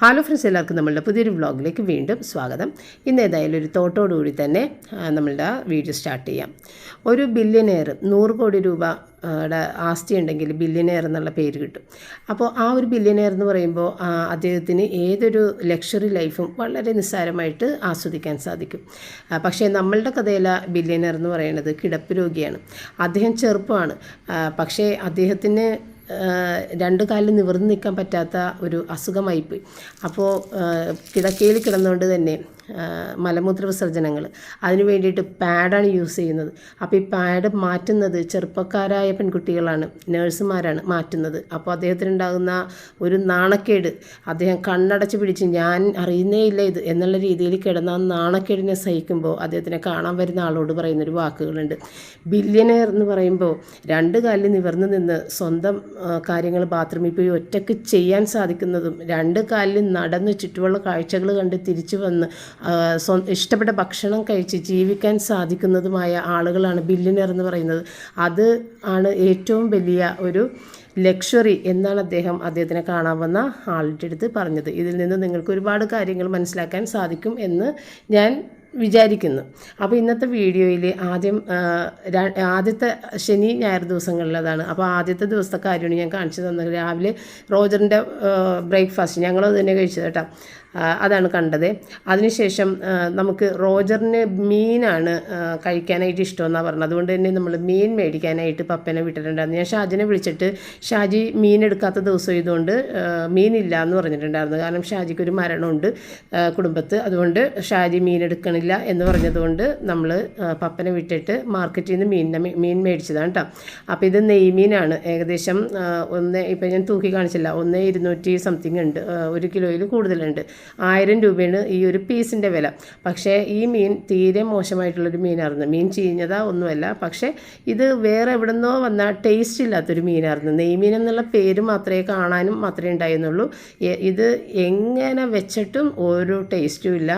Hello friends എല്ലാവർക്കും നമ്മളുടെ പുതിയൊരു വ്ളോഗിലേക്ക് വീണ്ടും സ്വാഗതം. ഇന്ന് ഏതായാലും ഒരു തോട്ടോടുകൂടി തന്നെ നമ്മളുടെ വീഡിയോ സ്റ്റാർട്ട് ചെയ്യാം. ഒരു ബില്യനെയർ നൂറ് കോടി രൂപ ആസ്തി ഉണ്ടെങ്കിൽ ബില്യനെയർ എന്നുള്ള പേര് കിട്ടും. അപ്പോൾ ആ ഒരു ബില്യനെയർ എന്ന് പറയുമ്പോൾ അദ്ദേഹത്തിന് ഏതൊരു ലക്ഷറി ലൈഫും വളരെ നിസ്സാരമായിട്ട് ആസ്വദിക്കാൻ സാധിക്കും. പക്ഷേ നമ്മളുടെ കഥയിലെ ബില്യനെയർ എന്ന് പറയുന്നത് കിടപ്പ് രോഗിയാണ്. അദ്ദേഹം ചെറുപ്പമാണ്. പക്ഷേ അദ്ദേഹത്തിന് രണ്ട് കാലിൽ നിവർന്ന് നിൽക്കാൻ പറ്റാത്ത ഒരു അസുഖമായിപ്പോയി. അപ്പോൾ കിടക്കയിൽ കിടന്നുകൊണ്ട് തന്നെ മലമൂത്ര വിസർജനങ്ങൾ. അതിന് വേണ്ടിയിട്ട് പാഡാണ് യൂസ് ചെയ്യുന്നത്. അപ്പോൾ ഈ പാഡ് മാറ്റുന്നത് ചെറുപ്പക്കാരായ പെൺകുട്ടികളാണ് നേഴ്സുമാരാണ് മാറ്റുന്നത്. അപ്പോൾ അദ്ദേഹത്തിനുണ്ടാകുന്ന ഒരു നാണക്കേട് അദ്ദേഹം കണ്ണടച്ച് പിടിച്ച് ഞാൻ അറിയുന്നേ ഇല്ല ഇത് എന്നുള്ള രീതിയിൽ കിടന്ന നാണക്കേടിനെ സഹിക്കുമ്പോൾ അദ്ദേഹത്തിനെ കാണാൻ വരുന്ന ആളോട് പറയുന്നൊരു വാക്കുകളുണ്ട്. ബില്യനെയർ എന്ന് പറയുമ്പോൾ രണ്ട് കാലിൽ നിവർന്ന് നിന്ന് സ്വന്തം കാര്യങ്ങൾ ബാത്റൂമിൽ പോയി ഒറ്റയ്ക്ക് ചെയ്യാൻ സാധിക്കുന്നതും രണ്ട് കാലിൽ നടന്ന് ചുറ്റുമുള്ള കാഴ്ചകൾ കണ്ട് തിരിച്ചു വന്ന് ഇഷ്ടപ്പെട്ട ഭക്ഷണം കഴിച്ച് ജീവിക്കാൻ സാധിക്കുന്നതുമായ ആളുകളാണ് ബില്ലിനർ എന്ന് പറയുന്നത്. അത് ആണ് ഏറ്റവും വലിയ ഒരു ലക്ഷറി എന്നാണ് അദ്ദേഹം അദ്ദേഹത്തിനെ കാണാവുന്ന വന്ന ആളുടെ അടുത്ത് പറഞ്ഞത്. ഇതിൽ നിന്ന് നിങ്ങൾക്ക് ഒരുപാട് കാര്യങ്ങൾ മനസ്സിലാക്കാൻ സാധിക്കും എന്ന് ഞാൻ വിചാരിക്കുന്നു. അപ്പോൾ ഇന്നത്തെ വീഡിയോയിൽ ആദ്യം ആദ്യത്തെ ശനി ഞായർ ദിവസങ്ങളിലതാണ്. അപ്പോൾ ആദ്യത്തെ ദിവസത്തെ കാര്യമാണ് ഞാൻ കാണിച്ചു തന്നത്. രാവിലെ റോജറിന്റെ ബ്രേക്ക്ഫാസ്റ്റ് ഞങ്ങളത് തന്നെ കഴിച്ചത് കേട്ടോ. അതാണ് കണ്ടത്. അതിനുശേഷം നമുക്ക് റോജറിന് മീനാണ് കഴിക്കാനായിട്ട് ഇഷ്ടമെന്നാണ് പറഞ്ഞത്. അതുകൊണ്ട് തന്നെ നമ്മൾ മീൻ മേടിക്കാനായിട്ട് പപ്പനെ വിട്ടിട്ടുണ്ടായിരുന്നു. ഞാൻ ഷാജിനെ വിളിച്ചിട്ട് ഷാജി മീൻ എടുക്കാത്ത ദിവസം ഇതുകൊണ്ട് മീനില്ല എന്ന് പറഞ്ഞിട്ടുണ്ടായിരുന്നു. കാരണം ഷാജിക്ക് ഒരു മരണമുണ്ട് കുടുംബത്ത്. അതുകൊണ്ട് ഷാജി മീൻ എടുക്കണില്ല എന്ന് പറഞ്ഞതുകൊണ്ട് നമ്മൾ പപ്പനെ വിട്ടിട്ട് മാർക്കറ്റിൽ നിന്ന് മീനിനെ മീൻ മേടിച്ചതാണ് കേട്ടോ അപ്പോൾ ഇത് നെയ്മീനാണ് ഏകദേശം ഒന്ന് ഇപ്പം ഞാൻ തൂക്കി കാണിച്ചില്ല. ഒന്ന് ഇരുന്നൂറ്റി സംതിങ് ഉണ്ട്. ഒരു കിലോയിൽ കൂടുതലുണ്ട്. ആയിരം രൂപയാണ് ഈ ഒരു പീസിന്റെ വില. പക്ഷേ ഈ മീൻ തീരെ മോശമായിട്ടുള്ളൊരു മീനായിരുന്നു. മീൻ ചീഞ്ഞതാ ഒന്നുമല്ല. പക്ഷേ ഇത് വേറെ എവിടെ നിന്നോ വന്ന ടേസ്റ്റ് ഇല്ലാത്തൊരു മീനായിരുന്നു. നെയ്മീൻ എന്നുള്ള പേര് മാത്രമേ കാണാനും മാത്രമേ ഉണ്ടായിരുന്നുള്ളൂ. ഇത് എങ്ങനെ വെച്ചിട്ടും ഒരു ടേസ്റ്റും ഇല്ല.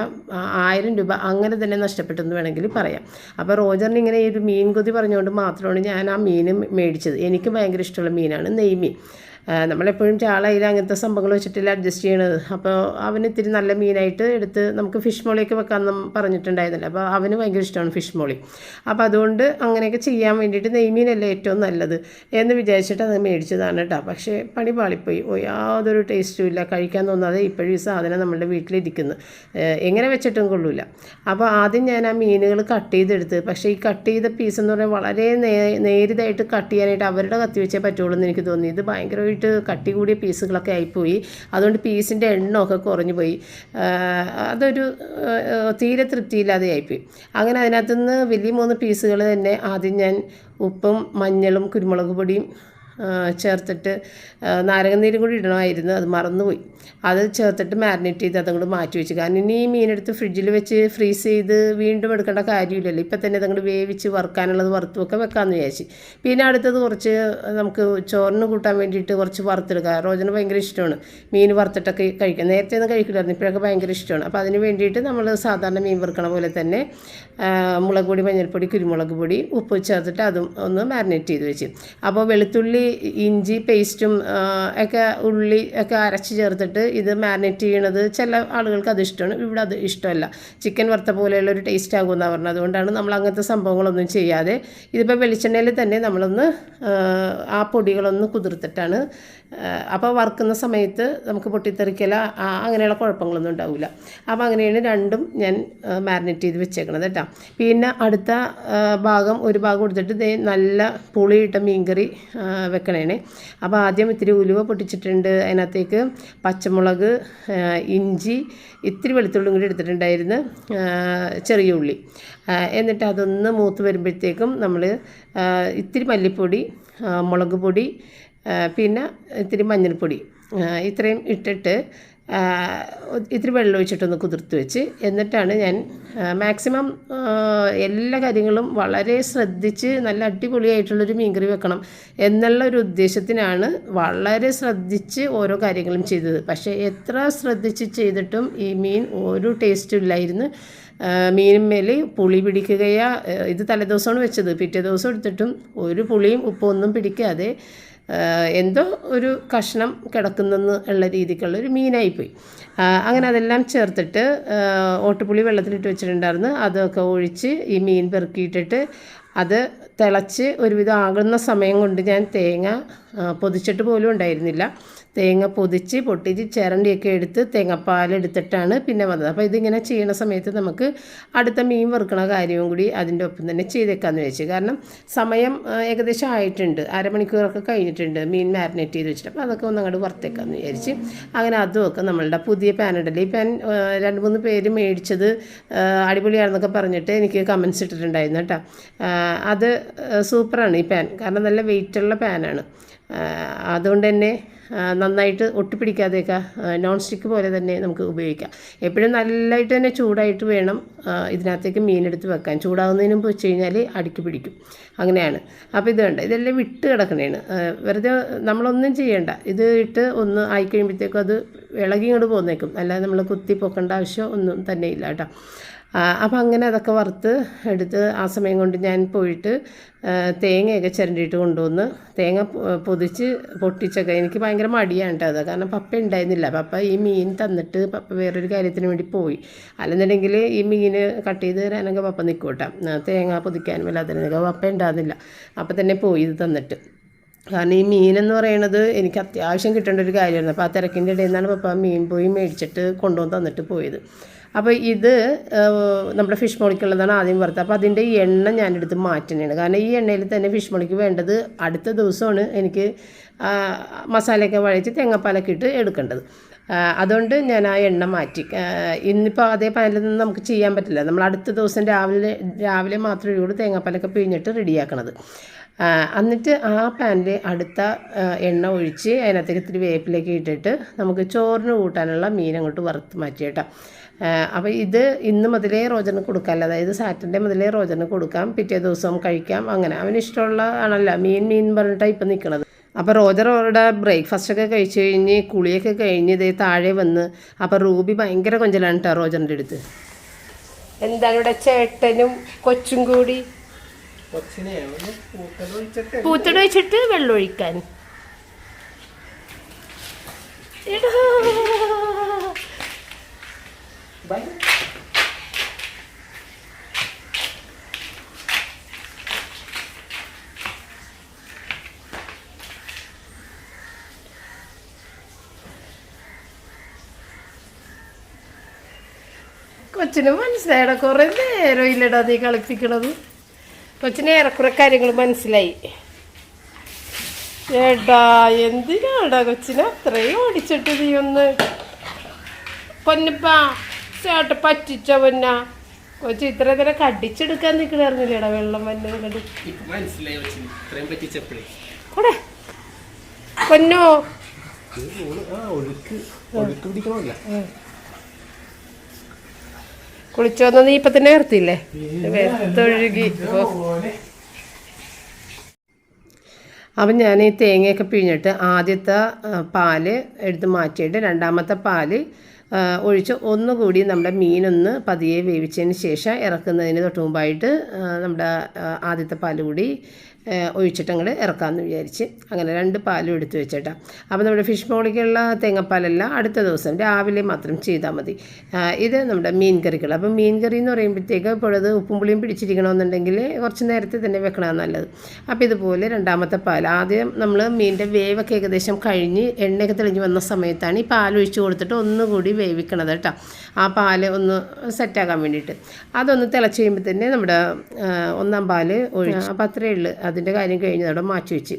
ആയിരം രൂപ അങ്ങനെ തന്നെ നഷ്ടപ്പെട്ടെന്ന് വേണമെങ്കിൽ പറയാം. അപ്പോൾ റോജറിന് ഇങ്ങനെ ഈ ഒരു മീൻ കൊതി പറഞ്ഞുകൊണ്ട് മാത്രമാണ് ഞാൻ ആ മീൻ മേടിച്ചത്. എനിക്ക് ഭയങ്കര ഇഷ്ടമുള്ള മീനാണ് നെയ്മീൻ. നമ്മളെപ്പോഴും ചാളയിൽ അങ്ങനത്തെ സംഭവങ്ങൾ വെച്ചിട്ടില്ല അഡ്ജസ്റ്റ് ചെയ്യണത്. അപ്പോൾ അവന് ഇത്തിരി നല്ല മീനായിട്ട് എടുത്ത് നമുക്ക് ഫിഷ് മോളിയൊക്കെ വെക്കാമെന്നും പറഞ്ഞിട്ടുണ്ടായിരുന്നില്ല. അപ്പോൾ അവന് ഭയങ്കര ഇഷ്ടമാണ് ഫിഷ് മോളി അപ്പോൾ അതുകൊണ്ട് അങ്ങനെയൊക്കെ ചെയ്യാൻ വേണ്ടിയിട്ട് നെയ്മീനല്ലേ ഏറ്റവും നല്ലത് എന്ന് വിചാരിച്ചിട്ട് അത് മേടിച്ചതാണ് കേട്ടോ. പക്ഷേ പണി പാളിപ്പോയി. യാതൊരു ടേസ്റ്റും ഇല്ല. കഴിക്കാൻ തോന്നാതെ ഇപ്പോഴും ഈ സാധനം നമ്മുടെ വീട്ടിലിരിക്കുന്നു. എങ്ങനെ വെച്ചിട്ടും കൊള്ളില്ല അപ്പോൾ ആദ്യം ഞാൻ ആ മീനുകൾ കട്ട് ചെയ്തെടുത്ത് പക്ഷേ ഈ കട്ട് ചെയ്ത പീസ് എന്ന് പറഞ്ഞാൽ വളരെ നേരിതായിട്ട് കട്ട് ചെയ്യാനായിട്ട് അവരുടെ കത്തി വെച്ചേ പറ്റുള്ളൂ എന്ന് എനിക്ക് തോന്നി. ഇത് ഭയങ്കരമായിട്ട് കട്ടി കൂടിയ പീസുകളൊക്കെ ആയിപ്പോയി. അതുകൊണ്ട് പീസിന്റെ എണ്ണമൊക്കെ കുറഞ്ഞു പോയി. അതൊരു തീരെ തൃപ്തിയില്ലാതെ ആയിപ്പോയി. അങ്ങനെ അതിനകത്തുനിന്ന് വലിയ മൂന്ന് പീസുകൾ തന്നെ ആദ്യം ഞാൻ ഉപ്പും മഞ്ഞളും കുരുമുളക് പൊടിയും ചേർത്തിട്ട് നാരങ്ങനീരും കൂടി ഇടണമായിരുന്നു. അത് മറന്നുപോയി. അത് ചേർത്തിട്ട് മാരിനേറ്റ് ചെയ്ത് അതങ്ങോട്ട് മാറ്റി വെച്ചു. കാരണം ഇനി ഈ മീനെടുത്ത് ഫ്രിഡ്ജിൽ വെച്ച് ഫ്രീസ് ചെയ്ത് വീണ്ടും എടുക്കേണ്ട കാര്യമില്ലല്ലോ. ഇപ്പം തന്നെ അതങ്ങോട്ട് വേവിച്ച് വറുക്കാനുള്ളത് വറുത്തുമൊക്കെ വെക്കാമെന്ന് വിചാരിച്ചു. പിന്നെ അടുത്തത് കുറച്ച് നമുക്ക് ചോറിന് കൂട്ടാൻ വേണ്ടിയിട്ട് കുറച്ച് വറുത്തെടുക്കുക റോജന് ഭയങ്കര ഇഷ്ടമാണ് മീൻ വറുത്തിട്ടൊക്കെ കഴിക്കുക നേരത്തെ ഒന്നും കഴിക്കില്ലായിരുന്നു ഇപ്പോഴൊക്കെ ഭയങ്കര ഇഷ്ടമാണ്. അപ്പോൾ അതിന് വേണ്ടിയിട്ട് നമ്മൾ സാധാരണ മീൻ വറുക്കണ പോലെ തന്നെ മുളക് പൊടി മഞ്ഞൾപ്പൊടി കുരുമുളക് പൊടി ഉപ്പ് ചേർത്തിട്ട് അതും ഒന്ന് മാരിനേറ്റ് ചെയ്ത് വെച്ച്. അപ്പോൾ വെളുത്തുള്ളി ഇഞ്ചി പേസ്റ്റും ഒക്കെ ഉള്ളി ഒക്കെ അരച്ച് ചേർത്തിട്ട് ഇത് മാരിനേറ്റ് ചെയ്യണത് ചില ആളുകൾക്ക് അത് ഇഷ്ടമാണ്. ഇവിടെ അത് ഇഷ്ടമല്ല. ചിക്കൻ വറുത്ത പോലെയുള്ള ഒരു ടേസ്റ്റ് ആകുമെന്നാണ് പറഞ്ഞത്. അതുകൊണ്ടാണ് നമ്മൾ അങ്ങനത്തെ സംഭവങ്ങളൊന്നും ചെയ്യാതെ ഇതിപ്പോൾ വെളിച്ചെണ്ണയിൽ തന്നെ നമ്മളൊന്ന് ആ പൊടികളൊന്ന് കുതിർത്തിട്ടാണ് അപ്പോൾ വറുക്കുന്ന സമയത്ത് നമുക്ക് പൊട്ടിത്തെറിക്കല അങ്ങനെയുള്ള കുഴപ്പങ്ങളൊന്നും ഉണ്ടാവില്ല അപ്പോൾ അങ്ങനെയാണ് രണ്ടും ഞാൻ മാരിനേറ്റ് ചെയ്ത് വെച്ചേക്കണത് കേട്ടോ. പിന്നെ അടുത്ത ഭാഗം ഒരു ഭാഗം കൊടുത്തിട്ട് ഇതേ നല്ല പുളിയിട്ട മീൻകറി ആ, വെക്കണേനെ അപ്പോൾ ആദ്യം ഇത്തിരി ഉലുവ പൊട്ടിച്ചിട്ടുണ്ട്. അതിനകത്തേക്ക് പച്ചമുളക് ഇഞ്ചി ഇത്തിരി വെളുത്തുള്ളും കൂടി എടുത്തിട്ടുണ്ടായിരുന്നു ചെറിയ ഉള്ളി. എന്നിട്ട് അതൊന്ന് മൂത്ത് വരുമ്പോഴത്തേക്കും നമ്മൾ ഇത്തിരി മല്ലിപ്പൊടി മുളക് പൊടി പിന്നെ ഇത്തിരി മഞ്ഞൾപ്പൊടി. ഇത്രയും ഇട്ടിട്ട് ഇത്തിരി വെള്ളം ഒഴിച്ചിട്ടൊന്ന് കുതിർത്ത് വെച്ച് എന്നിട്ടാണ് ഞാൻ മാക്സിമം എല്ലാ കാര്യങ്ങളും വളരെ ശ്രദ്ധിച്ച് നല്ല അടിപൊളിയായിട്ടുള്ളൊരു മീൻകറി വെക്കണം എന്നുള്ള ഒരു ഉദ്ദേശത്തിനാണ് വളരെ ശ്രദ്ധിച്ച് ഓരോ കാര്യങ്ങളും ചെയ്തത്. പക്ഷേ എത്ര ശ്രദ്ധിച്ച് ചെയ്തിട്ടും ഈ മീൻ ഒരു ടേസ്റ്റും ഇല്ലായിരുന്നു. മീനുമേൽ പുളി പിടിക്കുകയാ ഇത് തലേദിവസമാണ് വെച്ചത്. പിറ്റേ ദിവസം എടുത്തിട്ടും ഒരു പുളിയും ഉപ്പൊന്നും പിടിക്കാതെ എന്തോ ഒരു കഷ്ണം കിടക്കുന്നെന്ന് ഉള്ള രീതിക്കുള്ള ഒരു മീനായിപ്പോയി. അങ്ങനെ അതെല്ലാം ചേർത്തിട്ട് ഓട്ടുപുളി വെള്ളത്തിലിട്ട് വെച്ചിട്ടുണ്ടായിരുന്നു. അതൊക്കെ ഒഴിച്ച് ഈ മീൻ പെറുക്കിയിട്ടിട്ട് അത് തിളച്ച് ഒരുവിധം ആകുന്ന സമയം കൊണ്ട് ഞാൻ തേങ്ങ പൊതിച്ചിട്ട് പോലും ഉണ്ടായിരുന്നില്ല. തേങ്ങ പൊതിച്ച് പൊട്ടിച്ച് ചിരണ്ടിയൊക്കെ എടുത്ത് തേങ്ങാപ്പാൽ എടുത്തിട്ടാണ് പിന്നെ വന്നത്. അപ്പോൾ ഇതിങ്ങനെ ചെയ്യണ സമയത്ത് നമുക്ക് അടുത്ത മീൻ വറുക്കണ കാര്യവും കൂടി അതിന്റെ ഒപ്പം തന്നെ ചെയ്തേക്കാമെന്ന് വെച്ചു കാരണം സമയം ഏകദേശം ആയിട്ടുണ്ട്. അരമണിക്കൂറൊക്കെ കഴിഞ്ഞിട്ടുണ്ട് മീൻ മാരിനേറ്റ് ചെയ്ത് വെച്ചിട്ട്. അപ്പോൾ അതൊക്കെ ഒന്ന് അങ്ങോട്ട് വറുത്തേക്കാമെന്ന് വിചാരിച്ച് അങ്ങനെ അതും ഒക്കെ നമ്മളുടെ പുതിയ പാൻ ഈ പാൻ രണ്ട് മൂന്ന് പേര് മേടിച്ചത് അടിപൊളിയാണെന്നൊക്കെ പറഞ്ഞിട്ട് എനിക്ക് കമൻസ് ഇട്ടിട്ടുണ്ടായിരുന്നു കേട്ടോ. അത് സൂപ്പറാണ് ഈ പാൻ. കാരണം നല്ല വെയിറ്റുള്ള പാനാണ്. അതുകൊണ്ട് തന്നെ നന്നായിട്ട് ഒട്ടിപ്പിടിക്കാതെയൊക്കെ നോൺ സ്റ്റിക്ക് പോലെ തന്നെ നമുക്ക് ഉപയോഗിക്കാം. എപ്പോഴും നല്ലതായിട്ട് തന്നെ ചൂടായിട്ട് വേണം ഇതിനകത്തേക്ക് മീനെടുത്ത് വെക്കാൻ. ചൂടാകുന്നതിന് മുമ്പ് വെച്ച് കഴിഞ്ഞാൽ അടുക്കി പിടിക്കും. അങ്ങനെയാണ്. അപ്പോൾ ഇത് വേണ്ട ഇതെല്ലാം വിട്ട് കിടക്കണേണ്. വെറുതെ നമ്മളൊന്നും ചെയ്യേണ്ട. ഇത് ഇട്ട് ഒന്ന് ആയിക്കഴിയുമ്പോഴത്തേക്കും അത് ഇളകി ഇങ്ങോട്ട് പോന്നേക്കും. അല്ലാതെ നമ്മൾ കുത്തി പൊക്കേണ്ട ആവശ്യം ഒന്നും തന്നെ ഇല്ല കേട്ടോ. അപ്പം അങ്ങനെ അതൊക്കെ വറുത്ത് എടുത്ത് ആ സമയം കൊണ്ട് ഞാൻ പോയിട്ട് തേങ്ങയൊക്കെ ചിരണ്ടിയിട്ട് കൊണ്ടുവന്ന് തേങ്ങ പൊതിച്ച് പൊട്ടിച്ചൊക്കെ എനിക്ക് ഭയങ്കര മടിയാണ് കേട്ടോ അത്. കാരണം പപ്പ ഉണ്ടായിരുന്നില്ല. പപ്പ ഈ മീൻ തന്നിട്ട് പപ്പ വേറൊരു കാര്യത്തിന് വേണ്ടി പോയി. അല്ലെന്നുണ്ടെങ്കിൽ ഈ മീൻ കട്ട് ചെയ്ത് തരാനൊക്കെ പപ്പ നിൽക്കൂട്ടാ തേങ്ങ പൊതിക്കാനും എല്ലാത്തിനൊക്കെ പപ്പ ഉണ്ടായിരുന്നില്ല. അപ്പം തന്നെ പോയി ഇത് തന്നിട്ട്. കാരണം ഈ മീനെന്ന് പറയുന്നത് എനിക്ക് അത്യാവശ്യം കിട്ടേണ്ട ഒരു കാര്യമായിരുന്നു. അപ്പോൾ ആ തിരക്കിന്റെ ഇടയിൽ നിന്നാണ് പപ്പ മീൻ പോയി മേടിച്ചിട്ട് കൊണ്ടുവന്ന് തന്നിട്ട് പോയത്. അപ്പോൾ ഇത് നമ്മുടെ ഫിഷ് മുളിക്കുള്ളതാണ് ആദ്യം വറുത്തത്. അപ്പോൾ അതിന്റെ എണ്ണ ഞാനെടുത്ത് മാറ്റുന്നതാണ്. കാരണം ഈ എണ്ണയിൽ തന്നെ ഫിഷ് മുളിക്ക് വേണ്ടത് അടുത്ത ദിവസമാണ് എനിക്ക് മസാലയൊക്കെ വഴച്ച് തേങ്ങാപ്പാലൊക്കെ ഇട്ട് എടുക്കേണ്ടത്. അതുകൊണ്ട് ഞാൻ ആ എണ്ണ മാറ്റി. ഇന്നിപ്പോൾ അതേ പാനിൽ നിന്ന് നമുക്ക് ചെയ്യാൻ പറ്റില്ല. നമ്മൾ അടുത്ത ദിവസം രാവിലെ രാവിലെ മാത്രമേ ഉള്ളൂ തേങ്ങാപ്പാലൊക്കെ പിഴിഞ്ഞിട്ട് റെഡിയാക്കണത്. എന്നിട്ട് ആ പാനിൽ അടുത്ത എണ്ണ ഒഴിച്ച് അതിനകത്തേക്ക് ഇത്തിരി വേപ്പിലേക്ക് ഇട്ടിട്ട് നമുക്ക് ചോറിന് കൂട്ടാനുള്ള മീൻ അങ്ങോട്ട് വറുത്ത് മാറ്റി കേട്ടോ അപ്പോൾ ഇത് ഇന്ന് മുതലേ റോജന് കൊടുക്കാം അതായത് സാറ്റർഡേ മുതലേ റോജന് കൊടുക്കാം. പിറ്റേ ദിവസം കഴിക്കാം. അങ്ങനെ. അവന് ഇഷ്ടമുള്ള ആണല്ലോ. മീൻ മീൻ പറഞ്ഞിട്ടാണ് ഇപ്പം നിൽക്കുന്നത് അപ്പോൾ റോജർ അവരുടെ ബ്രേക്ക്ഫാസ്റ്റ് ഒക്കെ കഴിച്ച് കഴിഞ്ഞ് കുളിയൊക്കെ കഴിഞ്ഞ് ഇതേ താഴെ വന്ന് അപ്പോൾ റൂബി ഭയങ്കര കൊഞ്ചലാണ് കേട്ടോ റോജറിന്റെ അടുത്ത്. എന്താണ് ഇവിടെ ചേട്ടനും കൊച്ചും കൂടി? പൂത്തട വെച്ചിട്ട് വെള്ളം ഒഴിക്കാൻ. എടാ. കൊച്ചിന് മനസ്സിലായടാ. കുറെ നേരം ഇല്ലടാ നീ കളിപ്പിക്കണത്. കൊച്ചിന് ഏറെക്കുറെ കാര്യങ്ങൾ മനസ്സിലായി. ഏടാ എന്തിനാടാ കൊച്ചിനെ അത്രയും ഓടിച്ചിട്ട് നീ ഒന്ന്? പൊന്നപ്പാ ചേട്ട പറ്റിച്ച പൊന്ന? കൊച്ചു ഇത്ര നേരം കടിച്ചെടുക്കാൻ നിൽക്കണറിഞ്ഞില്ലേടാ വെള്ളം വന്നെ കണ്ട് മനസ്സിലായി കൂടെ പൊന്നോ. ഒഴുക്ക് ഒഴുക്ക് പിടിക്കണമല്ല. കുളിച്ചു നീ ഇപ്പൊ തന്നെ നിർത്തിയില്ലേ? വെത്തൊഴുകി. അപ്പം ഞാൻ ഈ തേങ്ങയൊക്കെ പിഴിഞ്ഞിട്ട് ആദ്യത്തെ പാൽ എടുത്ത് മാറ്റിയിട്ട് രണ്ടാമത്തെ പാൽ ഒഴിച്ച് ഒന്നുകൂടി നമ്മുടെ മീനൊന്ന് പതിയെ വേവിച്ചതിന് ശേഷം ഇറക്കുന്നതിന് തൊട്ട് മുമ്പായിട്ട് നമ്മുടെ ആദ്യത്തെ പാൽ കൂടി ഒഴിച്ചിട്ട് അങ്ങോട്ട് ഇറക്കാമെന്ന് വിചാരിച്ച് അങ്ങനെ രണ്ട് പാലും എടുത്തു വെച്ചേട്ടാ. അപ്പോൾ നമ്മുടെ ഫിഷ് മോളിക്കുള്ള തേങ്ങാപ്പാലെല്ലാം അടുത്ത ദിവസം രാവിലെ മാത്രം ചെയ്താൽ മതി. ഇത് നമ്മുടെ മീൻ കറികൾ. അപ്പോൾ മീൻ കറി എന്ന് പറയുമ്പോഴത്തേക്ക് ഇപ്പോഴത് ഉപ്പും പുളിയും പിടിച്ചിരിക്കണമെന്നുണ്ടെങ്കിൽ കുറച്ച് നേരത്തെ തന്നെ വെക്കണതാണ് നല്ലത്. അപ്പോൾ ഇതുപോലെ രണ്ടാമത്തെ പാൽ. ആദ്യം നമ്മൾ മീനിന്റെ വേവൊക്കെ ഏകദേശം കഴിഞ്ഞ് എണ്ണയൊക്കെ തെളിഞ്ഞ് വന്ന സമയത്താണ് ഈ പാൽ ഒഴിച്ച് കൊടുത്തിട്ട് ഒന്നുകൂടി വേവിക്കണത് കേട്ടോ. ആ പാൽ ഒന്ന് സെറ്റാക്കാൻ വേണ്ടിയിട്ട്. അതൊന്ന് തിളച്ച് കഴിയുമ്പോൾ തന്നെ നമ്മുടെ ഒന്നാം പാൽ ഒഴിച്ച്. അപ്പോൾ അത്രയേ ഉള്ളൂ. അതിന്റെ കാര്യം കഴിഞ്ഞ് അവിടെ മാറ്റി വെച്ച്.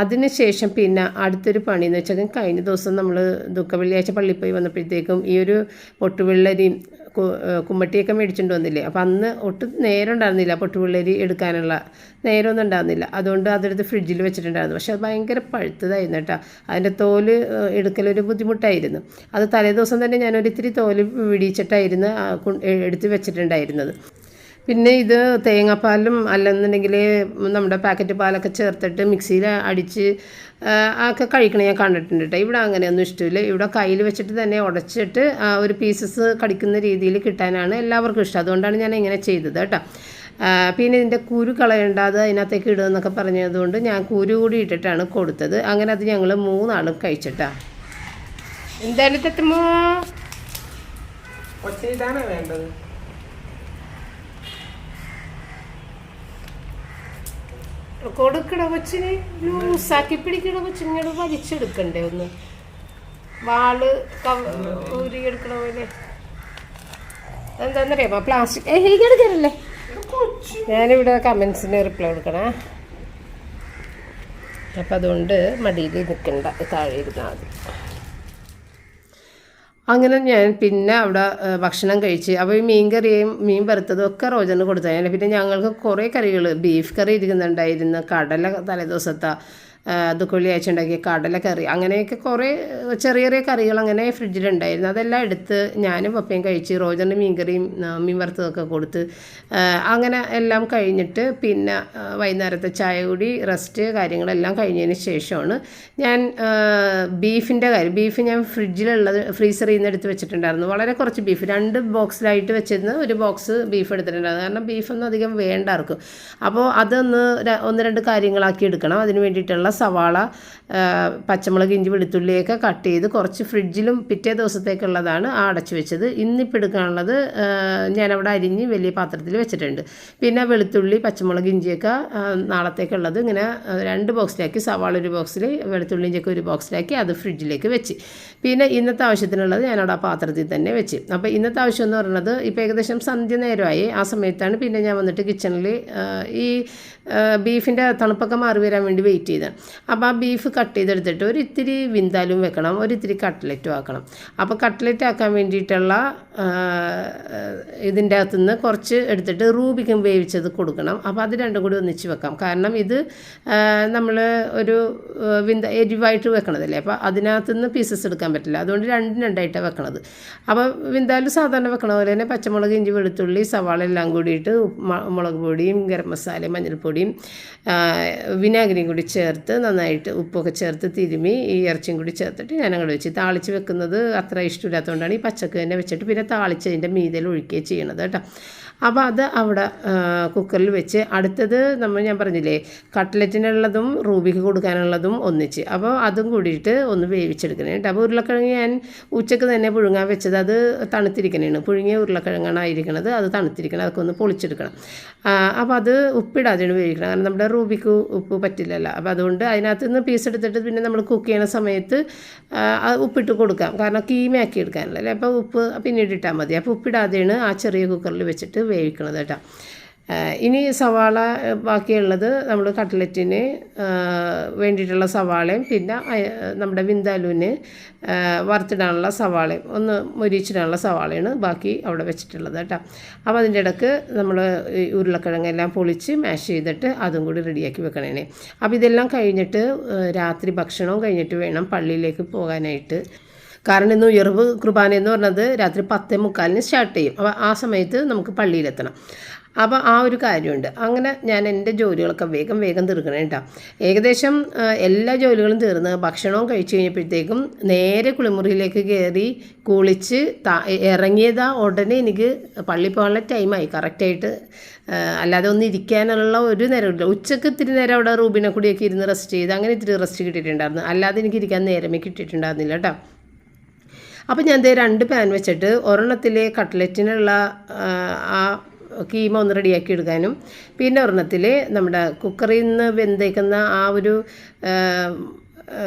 അതിന് ശേഷം പിന്നെ അടുത്തൊരു പണി എന്ന് വെച്ചാൽ കഴിഞ്ഞ ദിവസം നമ്മൾ ദുഃഖ വെള്ളിയാഴ്ച പള്ളിയിൽ പോയി വന്നപ്പോഴത്തേക്കും ഈ ഒരു പൊട്ടുവെള്ളരിയും കുമ്മട്ടിയൊക്കെ മേടിച്ചിട്ട് വന്നില്ലേ? അപ്പോൾ അന്ന് ഒട്ടും നേരം ഉണ്ടായിരുന്നില്ല പൊട്ടുവെള്ളരി എടുക്കാനുള്ള. നേരമൊന്നും ഉണ്ടായിരുന്നില്ല. അതുകൊണ്ട് അതെടുത്ത് ഫ്രിഡ്ജിൽ വെച്ചിട്ടുണ്ടായിരുന്നു. പക്ഷെ അത് ഭയങ്കര പഴുത്തതായിരുന്നു കേട്ടോ. അതിന്റെ തോൽ എടുക്കലൊരു ബുദ്ധിമുട്ടായിരുന്നു. അത് തലേ ദിവസം തന്നെ ഞാനൊരിത്തിരി തോൽ വിടിയിച്ചിട്ടായിരുന്നു എടുത്ത് വെച്ചിട്ടുണ്ടായിരുന്നത്. പിന്നെ ഇത് തേങ്ങാപ്പാലും അല്ലെന്നുണ്ടെങ്കിൽ നമ്മുടെ പാക്കറ്റ് പാലൊക്കെ ചേർത്തിട്ട് മിക്സിയിൽ അടിച്ച് ഒക്കെ കഴിക്കണ ഞാൻ കണ്ടിട്ടുണ്ട് കേട്ടോ. ഇവിടെ അങ്ങനെയൊന്നും ഇഷ്ടമില്ല. ഇവിടെ കയ്യിൽ വെച്ചിട്ട് തന്നെ ഉടച്ചിട്ട് ആ, ഒരു പീസസ് കടിക്കുന്ന രീതിയിൽ കിട്ടാനാണ് എല്ലാവർക്കും ഇഷ്ടം. അതുകൊണ്ടാണ് ഞാൻ ഇങ്ങനെ ചെയ്തത് കേട്ടോ. പിന്നെ ഇതിന്റെ കുരു കളയണ്ട അത് അതിനകത്തേക്ക് ഇടുമെന്നൊക്കെ പറഞ്ഞതുകൊണ്ട് ഞാൻ കുരു കൂടി ഇട്ടിട്ടാണ് കൊടുത്തത്. അങ്ങനെ അത് ഞങ്ങൾ മൂന്നാളും കഴിച്ചിട്ടാ. എന്തായാലും തെറ്റുമോ ഇതാണോ വേണ്ടത്? കൊടുക്കട കൊച്ചിന് ലൂസാക്കി പിടിക്കണ കൊച്ചിന് ഇങ്ങോട്ട് വലിച്ചെടുക്കണ്ടേ ഒന്ന്? വാൾ ഊരി ഊരിയെടുക്കണ പോലെ. എന്താന്നറിയാമോ പ്ലാസ്റ്റിക് എടുക്കാനല്ലേ? ഞാനിവിടെ കമൻസിന് റിപ്ലൈ കൊടുക്കണേ. അപ്പം അതുകൊണ്ട് മടിയിൽ നിൽക്കണ്ട താഴെ ഇരുന്നാൽ മതി. അങ്ങനെ ഞാൻ പിന്നെ അവിടെ ഭക്ഷണം കഴിച്ച് അപ്പോൾ ഈ മീൻ കറിയും മീൻ വറുത്തതും ഒക്കെ റോജന് കൊടുത്തു പിന്നെ ഞങ്ങൾക്ക് കുറേ കറികൾ ബീഫ് കറി ഇരിക്കുന്നുണ്ടായിരുന്നു കടല തലേദിവസത്തെ ദുക്കുള്ളി ഉണ്ടാക്കിയ കടലക്കറി അങ്ങനെയൊക്കെ കുറേ ചെറിയ ചെറിയ കറികൾ അങ്ങനെ ഫ്രിഡ്ജിലുണ്ടായിരുന്നു. അതെല്ലാം എടുത്ത് ഞാനും പപ്പയും കഴിച്ച് റോജറിന് മീൻകറിയും മീൻ വറുത്തതൊക്കെ കൊടുത്ത് അങ്ങനെ എല്ലാം കഴിഞ്ഞിട്ട് പിന്നെ വൈകുന്നേരത്തെ ചായ കൂടി റെസ്റ്റ് കാര്യങ്ങളെല്ലാം കഴിഞ്ഞതിന് ശേഷമാണ് ഞാൻ ബീഫിന്റെ കാര്യം ബീഫ് ഞാൻ ഫ്രിഡ്ജിലുള്ളത് ഫ്രീസറിൽ നിന്ന് എടുത്ത് വെച്ചിട്ടുണ്ടായിരുന്നു. വളരെ കുറച്ച് ബീഫ് രണ്ട് ബോക്സിലായിട്ട് വെച്ചിരുന്ന ഒരു ബോക്സ് ബീഫ് എടുത്തിട്ടുണ്ടായിരുന്നു. കാരണം ബീഫൊന്നും അധികം വേണ്ട ആർക്കും. അപ്പോൾ അതൊന്ന് ഒന്ന് രണ്ട് കാര്യങ്ങളാക്കി എടുക്കണം. അതിന് വേണ്ടിയിട്ടുള്ള സവാള പച്ചമുളക് ഇഞ്ചി വെളുത്തുള്ളിയൊക്കെ കട്ട് ചെയ്ത് കുറച്ച് ഫ്രിഡ്ജിലും പിറ്റേ ദിവസത്തേക്കുള്ളതാണ് അടച്ചു വെച്ചത്. ഇന്നിപ്പോൾ എടുക്കാനുള്ളത് ഞാനവിടെ അരിഞ്ഞ് വലിയ പാത്രത്തിൽ വെച്ചിട്ടുണ്ട്. പിന്നെ വെളുത്തുള്ളി പച്ചമുളക് ഇഞ്ചിയൊക്കെ നാളത്തേക്കുള്ളത് ഇങ്ങനെ രണ്ട് ബോക്സിലാക്കി സവാള ഒരു ബോക്സിൽ വെളുത്തുള്ളി ഇഞ്ചിയൊക്കെ ഒരു ബോക്സിലാക്കി അത് ഫ്രിഡ്ജിലേക്ക് വെച്ച്. പിന്നെ ഇന്നത്തെ ആവശ്യത്തിനുള്ളത് ഞാനവിടെ ആ പാത്രത്തിൽ തന്നെ വെച്ച്. അപ്പോൾ ഇന്നത്തെ ആവശ്യം എന്ന് പറയുന്നത് ഇപ്പോൾ ഏകദേശം സന്ധ്യ നേരമായി. ആ സമയത്താണ് പിന്നെ ഞാൻ വന്നിട്ട് കിച്ചണിൽ ഈ ബീഫിന്റെ തണുപ്പൊക്കെ മാറി വരാൻ വേണ്ടി വെയിറ്റ് ചെയ്തതാണ് അപ്പോൾ ആ ബീഫ് കട്ട് ചെയ്തെടുത്തിട്ട് ഒരു ഇത്തിരി വിന്താലും വെക്കണം ഒരു ഇത്തിരി കട്ട്ലറ്റും ആക്കണം. അപ്പോൾ കട്ട്ലറ്റ് ആക്കാൻ വേണ്ടിയിട്ടുള്ള ഇതിന്റെ അകത്തുനിന്ന് കുറച്ച് എടുത്തിട്ട് റൂബിക്കും വേവിച്ചത് കൊടുക്കണം. അപ്പോൾ അത് രണ്ടും കൂടി ഒന്നിച്ച് വെക്കാം. കാരണം ഇത് നമ്മൾ ഒരു വിന്ത എരിവായിട്ട് വെക്കണതല്ലേ? അപ്പോൾ അതിനകത്തുനിന്ന് പീസസ് എടുക്കാൻ പറ്റില്ല. അതുകൊണ്ട് രണ്ടും രണ്ടായിട്ടാണ് വെക്കണത്. അപ്പോൾ വിന്താലും സാധാരണ വെക്കണ പോലെ തന്നെ പച്ചമുളക് ഇഞ്ചി വെളുത്തുള്ളി സവാള എല്ലാം കൂടിയിട്ട് മുളക് പൊടിയും ഗരം മസാലയും മഞ്ഞൾപ്പൊടിയും വിനാഗിരിയും കൂടി ചേർത്ത് നന്നായിട്ട് ഉപ്പൊക്കെ ചേർത്ത് തിരുമി ഈ ഇറച്ചിയും കൂടി ചേർത്തിട്ട് ഞാൻ അങ്ങോട്ട് വെച്ച് താളിച്ച് വെക്കുന്നത് അത്ര ഇഷ്ടമില്ലാത്തതുകൊണ്ടാണ് ഈ പച്ചക്ക് തന്നെ വെച്ചിട്ട് പിന്നെ താളിച്ചതിന്റെ മീതയിൽ ഒഴിക്കുകയും ചെയ്യണത് കേട്ടോ. അപ്പോൾ അത് അവിടെ കുക്കറിൽ വെച്ച്. അടുത്തത് നമ്മൾ ഞാൻ പറഞ്ഞില്ലേ കട്ട്ലറ്റിനുള്ളതും റൂബിക്ക് കൊടുക്കാനുള്ളതും ഒന്നിച്ച്. അപ്പോൾ അതും കൂടിയിട്ട് ഒന്ന് വേവിച്ചെടുക്കണേ കേട്ടോ. അപ്പോൾ ഉരുളക്കിഴങ്ങ് ഞാൻ ഉച്ചയ്ക്ക് തന്നെ പുഴുങ്ങാൻ വെച്ചത് അത് തണുത്തിരിക്കണേണ്. പുഴുങ്ങിയ ഉരുളക്കിഴങ്ങാണ് ആയിരിക്കണത് അത് തണുത്തിരിക്കണം. അതൊക്കെ ഒന്ന് പൊളിച്ചെടുക്കണം. അപ്പോൾ അത് ഉപ്പിടാതെയാണ് വേവിക്കണം. കാരണം നമ്മുടെ റൂബിക്ക് ഉപ്പ് പറ്റില്ലല്ലോ. അപ്പോൾ അതുകൊണ്ട് അതിനകത്ത് നിന്ന് പീസ് എടുത്തിട്ട് പിന്നെ നമ്മൾ കുക്ക് ചെയ്യണ സമയത്ത് ഉപ്പിട്ട് കൊടുക്കാം. കാരണം കീമയാക്കി അല്ലേ അപ്പോൾ ഉപ്പ് പിന്നീട് ഇട്ടാൽ മതി. അപ്പോൾ ഉപ്പിടാതെയാണ് ആ ചെറിയ കുക്കറിൽ വെച്ചിട്ട് വേവിക്കണത് കേട്ടോ. ഇനി സവാള ബാക്കിയുള്ളത് നമ്മൾ കട്ട്ലറ്റിന് വേണ്ടിയിട്ടുള്ള സവാളയും പിന്നെ നമ്മുടെ വിന്താലുവിന് വറുത്തിടാനുള്ള സവാളയും ഒന്ന് മുരിച്ചിടാനുള്ള സവാളയാണ് ബാക്കി അവിടെ വെച്ചിട്ടുള്ളത് കേട്ടോ. അപ്പോൾ അതിന്റെ ഇടയ്ക്ക് നമ്മൾ ഉരുളക്കിഴങ്ങെല്ലാം പൊളിച്ച് മാഷ് ചെയ്തിട്ട് അതും കൂടി റെഡിയാക്കി വെക്കണേ അപ്പോൾ ഇതെല്ലാം കഴിഞ്ഞിട്ട് രാത്രി ഭക്ഷണവും കഴിഞ്ഞിട്ട് വേണം പള്ളിയിലേക്ക് പോകാനായിട്ട്. കാരണം ഇന്ന് ഉയർവ് കുർബാന എന്ന് പറഞ്ഞത് രാത്രി പത്തേ മുക്കാലിന് സ്റ്റാർട്ട് ചെയ്യും. അപ്പോൾ ആ സമയത്ത് നമുക്ക് പള്ളിയിലെത്തണം. അപ്പോൾ ആ ഒരു കാര്യമുണ്ട്. അങ്ങനെ ഞാൻ എന്റെ ജോലികളൊക്കെ വേഗം വേഗം തീർക്കണേ കേട്ടോ ഏകദേശം എല്ലാ ജോലികളും തീർന്ന് ഭക്ഷണവും കഴിച്ചു കഴിഞ്ഞപ്പോഴത്തേക്കും നേരെ കുളിമുറിയിലേക്ക് കയറി കുളിച്ച് ഇറങ്ങിയതാ ഉടനെ എനിക്ക് പള്ളി പോകാനുള്ള ടൈമായി കറക്റ്റായിട്ട് അല്ലാതെ ഒന്ന് ഇരിക്കാനുള്ള ഒരു നേരമില്ല ഉച്ചയ്ക്ക് ഇത്തിരി നേരം അവിടെ റൂബിനെ കൂടിയൊക്കെ ഇരുന്ന് റെസ്റ്റ് ചെയ്ത് അങ്ങനെ ഇത്തിരി റെസ്റ്റ് കിട്ടിയിട്ടുണ്ടായിരുന്നു. അല്ലാതെ എനിക്ക് ഇരിക്കാൻ നേരമേ കിട്ടിയിട്ടുണ്ടായിരുന്നില്ല കേട്ടോ അപ്പോൾ ഞാൻ ദേ രണ്ട് പാൻ വെച്ചിട്ട് ഒരെണ്ണത്തിൽ കട്ട്ലറ്റിനുള്ള ആ, കീമ ഒന്ന് റെഡിയാക്കി എടുക്കാനും. പിന്നെ ഒരെണ്ണത്തിൽ നമ്മുടെ കുക്കറിൽ നിന്ന് വെന്തേക്കുന്ന ആ ഒരു